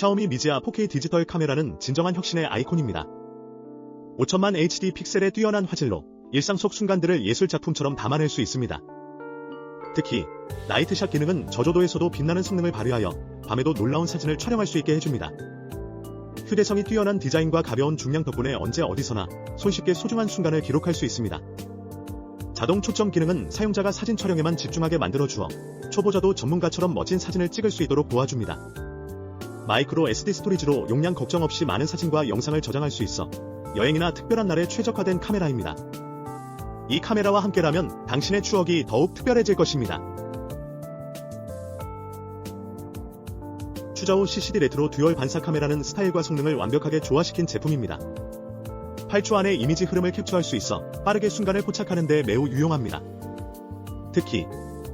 샤오미 미지아 4K 디지털 카메라는 진정한 혁신의 아이콘입니다. 5천만 HD 픽셀의 뛰어난 화질로 일상 속 순간들을 예술 작품처럼 담아낼 수 있습니다. 특히 나이트샷 기능은 저조도에서도 빛나는 성능을 발휘하여 밤에도 놀라운 사진을 촬영할 수 있게 해줍니다. 휴대성이 뛰어난 디자인과 가벼운 중량 덕분에 언제 어디서나 손쉽게 소중한 순간을 기록할 수 있습니다. 자동 초점 기능은 사용자가 사진 촬영에만 집중하게 만들어주어 초보자도 전문가처럼 멋진 사진을 찍을 수 있도록 도와줍니다. 마이크로 SD 스토리지로 용량 걱정 없이 많은 사진과 영상을 저장할 수 있어 여행이나 특별한 날에 최적화된 카메라입니다. 이 카메라와 함께라면 당신의 추억이 더욱 특별해질 것입니다. 추저우 CCD 레트로 듀얼 반사 카메라는 스타일과 성능을 완벽하게 조화시킨 제품입니다. 8초 안에 이미지 흐름을 캡처할 수 있어 빠르게 순간을 포착하는 데 매우 유용합니다. 특히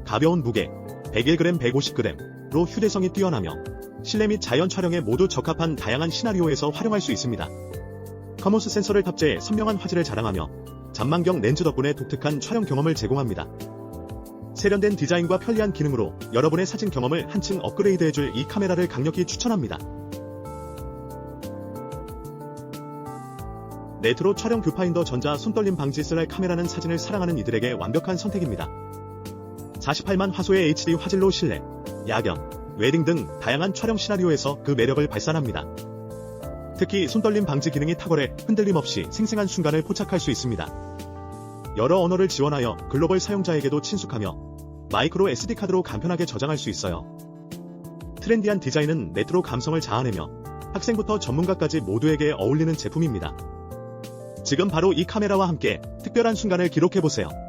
가벼운 무게 101g, 150g로 휴대성이 뛰어나며 실내 및 자연 촬영에 모두 적합한 다양한 시나리오에서 활용할 수 있습니다. 커머스 센서를 탑재해 선명한 화질을 자랑하며 잔망경 렌즈 덕분에 독특한 촬영 경험을 제공합니다. 세련된 디자인과 편리한 기능으로 여러분의 사진 경험을 한층 업그레이드해줄 이 카메라를 강력히 추천합니다. 레트로 촬영 뷰파인더 전자 손떨림 방지 슬라이 카메라는 사진을 사랑하는 이들에게 완벽한 선택입니다. 48만 화소의 HD 화질로 실내, 야경, 웨딩 등 다양한 촬영 시나리오에서 그 매력을 발산합니다. 특히 손떨림 방지 기능이 탁월해 흔들림 없이 생생한 순간을 포착할 수 있습니다. 여러 언어를 지원하여 글로벌 사용자에게도 친숙하며 마이크로 SD카드로 간편하게 저장할 수 있어요. 트렌디한 디자인은 레트로 감성을 자아내며 학생부터 전문가까지 모두에게 어울리는 제품입니다. 지금 바로 이 카메라와 함께 특별한 순간을 기록해보세요.